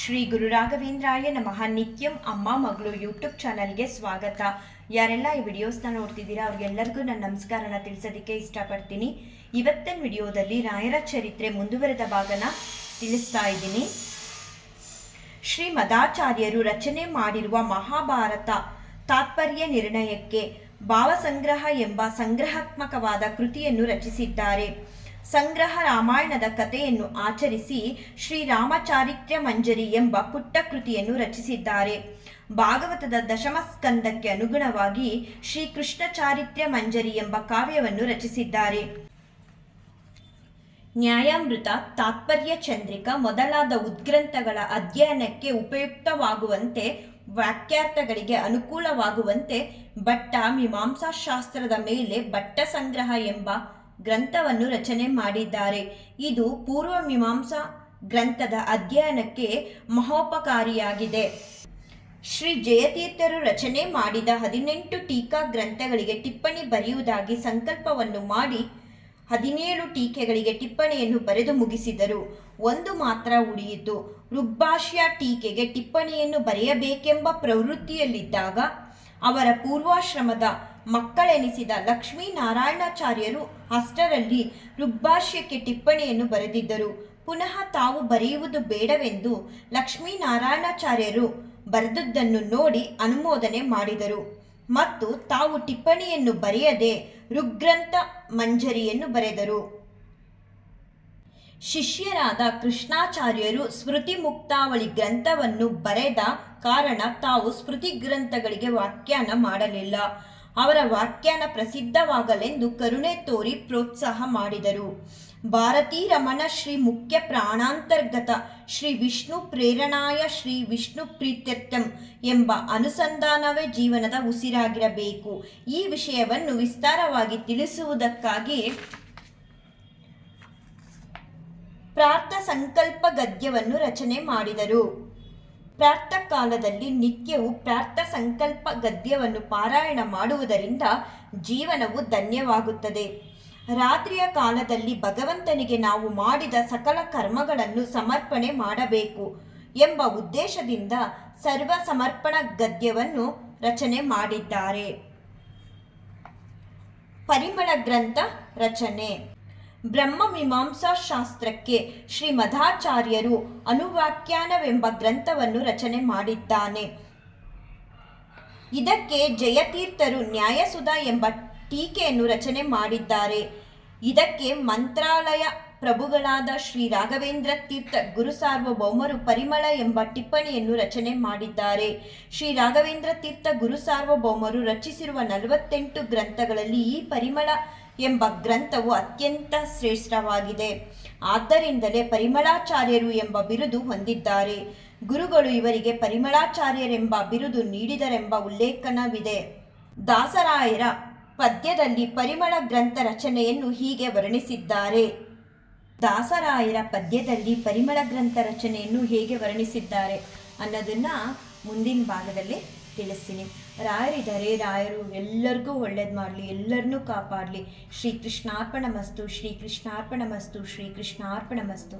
ಶ್ರೀ ಗುರು ರಾಘವೇಂದ್ರಾಯ ನಮಃ. ನಿತ್ಯಂ ಅಮ್ಮ ಮಗಳು ಯೂಟ್ಯೂಬ್ ಚಾನಲ್ಗೆ ಸ್ವಾಗತ. ಯಾರೆಲ್ಲ ಈ ವಿಡಿಯೋಸ್ನ ನೋಡ್ತಿದ್ದೀರಾ, ಅವ್ರಿಗೆಲ್ಲರಿಗೂ ನನ್ನ ನಮಸ್ಕಾರನ ತಿಳಿಸೋದಕ್ಕೆ ಇಷ್ಟಪಡ್ತೀನಿ. ಇವತ್ತಿನ ವಿಡಿಯೋದಲ್ಲಿ ರಾಯರ ಚರಿತ್ರೆ ಮುಂದುವರೆದ ಭಾಗನ ತಿಳಿಸ್ತಾ ಇದ್ದೀನಿ. ಶ್ರೀ ಮದಾಚಾರ್ಯರು ರಚನೆ ಮಾಡಿರುವ ಮಹಾಭಾರತ ತಾತ್ಪರ್ಯ ನಿರ್ಣಯಕ್ಕೆ ಭಾವಸಂಗ್ರಹ ಎಂಬ ಸಂಗ್ರಹಾತ್ಮಕವಾದ ಕೃತಿಯನ್ನು ರಚಿಸಿದ್ದಾರೆ. ಸಂಗ್ರಹ ರಾಮಾಯಣದ ಕಥೆಯನ್ನು ಆಚರಿಸಿ ಶ್ರೀರಾಮಚಾರಿತ್ರ್ಯ ಮಂಜರಿ ಎಂಬ ಪುಟ್ಟ ಕೃತಿಯನ್ನು ರಚಿಸಿದ್ದಾರೆ. ಭಾಗವತದ ದಶಮ ಸ್ಕಂದಕ್ಕೆ ಅನುಗುಣವಾಗಿ ಶ್ರೀಕೃಷ್ಣ ಚಾರಿತ್ರ್ಯ ಮಂಜರಿ ಎಂಬ ಕಾವ್ಯವನ್ನು ರಚಿಸಿದ್ದಾರೆ. ನ್ಯಾಯಾಮೃತ ತಾತ್ಪರ್ಯ ಚಂದ್ರಿಕ ಮೊದಲಾದ ಉದ್ಗ್ರಂಥಗಳ ಅಧ್ಯಯನಕ್ಕೆ ಉಪಯುಕ್ತವಾಗುವಂತೆ ವಾಕ್ಯಾರ್ಥಗಳಿಗೆ ಅನುಕೂಲವಾಗುವಂತೆ ಭಟ್ಟ ಮೀಮಾಂಸಾಶಾಸ್ತ್ರದ ಮೇಲೆ ಭಟ್ಟ ಸಂಗ್ರಹ ಎಂಬ ಗ್ರಂಥವನ್ನು ರಚನೆ ಮಾಡಿದ್ದಾರೆ. ಇದು ಪೂರ್ವ ಮೀಮಾಂಸಾ ಗ್ರಂಥದ ಅಧ್ಯಯನಕ್ಕೆ ಮಹೋಪಕಾರಿಯಾಗಿದೆ. ಶ್ರೀ ಜಯತೀರ್ಥರು ರಚನೆ ಮಾಡಿದ ಹದಿನೆಂಟು ಟೀಕಾ ಗ್ರಂಥಗಳಿಗೆ ಟಿಪ್ಪಣಿ ಬರೆಯುವುದಾಗಿ ಸಂಕಲ್ಪವನ್ನು ಮಾಡಿ ಹದಿನೇಳು ಟೀಕೆಗಳಿಗೆ ಟಿಪ್ಪಣಿಯನ್ನು ಬರೆದು ಮುಗಿಸಿದರು. ಒಂದು ಮಾತ್ರ ಉಳಿಯಿತು. ಋಗ್ಭಾಷ್ಯ ಟೀಕೆಗೆ ಟಿಪ್ಪಣಿಯನ್ನು ಬರೆಯಬೇಕೆಂಬ ಪ್ರವೃತ್ತಿಯಲ್ಲಿದ್ದಾಗ ಅವರ ಪೂರ್ವಾಶ್ರಮದ ಮಕ್ಕಳೆನಿಸಿದ ಲಕ್ಷ್ಮೀನಾರಾಯಣಾಚಾರ್ಯರು ಅಷ್ಟರಲ್ಲಿ ಋಗ್ಭಾಷ್ಯಕ್ಕೆ ಟಿಪ್ಪಣಿಯನ್ನು ಬರೆದಿದ್ದರು. ಪುನಃ ತಾವು ಬರೆಯುವುದು ಬೇಡವೆಂದು ಲಕ್ಷ್ಮೀನಾರಾಯಣಾಚಾರ್ಯರು ಬರೆದದ್ದನ್ನು ನೋಡಿ ಅನುಮೋದನೆ ಮಾಡಿದರು. ಮತ್ತು ತಾವು ಟಿಪ್ಪಣಿಯನ್ನು ಬರೆಯದೆ ಋಗ್ರಂಥ ಮಂಜರಿಯನ್ನು ಬರೆದರು. ಶಿಷ್ಯರಾದ ಕೃಷ್ಣಾಚಾರ್ಯರು ಸ್ಮೃತಿ ಮುಕ್ತಾವಳಿ ಗ್ರಂಥವನ್ನು ಬರೆದ ಕಾರಣ ತಾವು ಸ್ಮೃತಿ ಗ್ರಂಥಗಳಿಗೆ ವ್ಯಾಖ್ಯಾನ ಮಾಡಲಿಲ್ಲ. ಅವರ ವ್ಯಾಖ್ಯಾನ ಪ್ರಸಿದ್ಧವಾಗಲೆಂದು ಕರುಣೆ ತೋರಿ ಪ್ರೋತ್ಸಾಹ ಮಾಡಿದರು. ಭಾರತೀ ರಮಣ ಶ್ರೀ ಮುಖ್ಯ ಪ್ರಾಣಾಂತರ್ಗತ ಶ್ರೀ ವಿಷ್ಣು ಪ್ರೇರಣಾಯ ಶ್ರೀ ವಿಷ್ಣು ಪ್ರೀತ್ಯರ್ಥಂ ಎಂಬ ಅನುಸಂಧಾನವೇ ಜೀವನದ ಉಸಿರಾಗಿರಬೇಕು. ಈ ವಿಷಯವನ್ನು ವಿಸ್ತಾರವಾಗಿ ತಿಳಿಸುವುದಕ್ಕಾಗಿ ಪ್ರಾರ್ಥ ಸಂಕಲ್ಪ ಗದ್ಯವನ್ನು ರಚನೆ ಮಾಡಿದರು. ಪ್ರಾರ್ಥ ಕಾಲದಲ್ಲಿ ನಿತ್ಯವೂ ಪ್ರಾರ್ಥ ಸಂಕಲ್ಪ ಗದ್ಯವನ್ನು ಪಾರಾಯಣ ಮಾಡುವುದರಿಂದ ಜೀವನವು ಧನ್ಯವಾಗುತ್ತದೆ. ರಾತ್ರಿಯ ಕಾಲದಲ್ಲಿ ಭಗವಂತನಿಗೆ ನಾವು ಮಾಡಿದ ಸಕಲ ಕರ್ಮಗಳನ್ನು ಸಮರ್ಪಣೆ ಮಾಡಬೇಕು ಎಂಬ ಉದ್ದೇಶದಿಂದ ಸರ್ವ ಸಮರ್ಪಣ ಗದ್ಯವನ್ನು ರಚನೆ ಮಾಡಿದ್ದಾರೆ. ಪರಿಮಳ ಗ್ರಂಥ ರಚನೆ. ಬ್ರಹ್ಮ ಮೀಮಾಂಸಾ ಶಾಸ್ತ್ರಕ್ಕೆ ಶ್ರೀ ಮಧಾಚಾರ್ಯರು ಅನುವಾಖ್ಯಾನವೆಂಬ ಗ್ರಂಥವನ್ನು ರಚನೆ ಮಾಡಿದ್ದಾನೆ. ಇದಕ್ಕೆ ಜಯತೀರ್ಥರು ನ್ಯಾಯಸುಧ ಎಂಬ ಟೀಕೆಯನ್ನು ರಚನೆ ಮಾಡಿದ್ದಾರೆ. ಇದಕ್ಕೆ ಮಂತ್ರಾಲಯ ಪ್ರಭುಗಳಾದ ಶ್ರೀ ರಾಘವೇಂದ್ರ ತೀರ್ಥ ಗುರು ಸಾರ್ವಭೌಮರು ಪರಿಮಳ ಎಂಬ ಟಿಪ್ಪಣಿಯನ್ನು ರಚನೆ ಮಾಡಿದ್ದಾರೆ. ಶ್ರೀ ರಾಘವೇಂದ್ರ ತೀರ್ಥ ಗುರು ಸಾರ್ವಭೌಮರು ರಚಿಸಿರುವ ನಲವತ್ತೆಂಟು ಗ್ರಂಥಗಳಲ್ಲಿ ಈ ಪರಿಮಳ ಎಂಬ ಗ್ರಂಥವು ಅತ್ಯಂತ ಶ್ರೇಷ್ಠವಾಗಿದೆ. ಆದ್ದರಿಂದಲೇ ಪರಿಮಳಾಚಾರ್ಯರು ಎಂಬ ಬಿರುದು ಹೊಂದಿದ್ದಾರೆ. ಗುರುಗಳು ಇವರಿಗೆ ಪರಿಮಳಾಚಾರ್ಯರೆಂಬ ಬಿರುದು ನೀಡಿದರೆಂಬ ಉಲ್ಲೇಖನವಿದೆ. ದಾಸರಾಯರ ಪದ್ಯದಲ್ಲಿ ಪರಿಮಳ ಗ್ರಂಥ ರಚನೆಯನ್ನು ಹೀಗೆ ವರ್ಣಿಸಿದ್ದಾರೆ. ದಾಸರಾಯರ ಪದ್ಯದಲ್ಲಿ ಪರಿಮಳ ಗ್ರಂಥ ರಚನೆಯನ್ನು ಹೇಗೆ ವರ್ಣಿಸಿದ್ದಾರೆ ಅನ್ನೋದನ್ನ ಮುಂದಿನ ಭಾಗದಲ್ಲಿ ತಿಳಿಸ್ತೀನಿ ರಾಯರಿದ್ದಾರೆ, ರಾಯರು ಎಲ್ಲರಿಗೂ ಒಳ್ಳೇದು ಮಾಡಲಿ ಎಲ್ಲರನ್ನೂ ಕಾಪಾಡಲಿ. ಶ್ರೀ ಕೃಷ್ಣಾರ್ಪಣ ಮಸ್ತು ಶ್ರೀ ಕೃಷ್ಣಾರ್ಪಣ ಮಸ್ತು ಶ್ರೀ ಕೃಷ್ಣಾರ್ಪಣ ಮಸ್ತು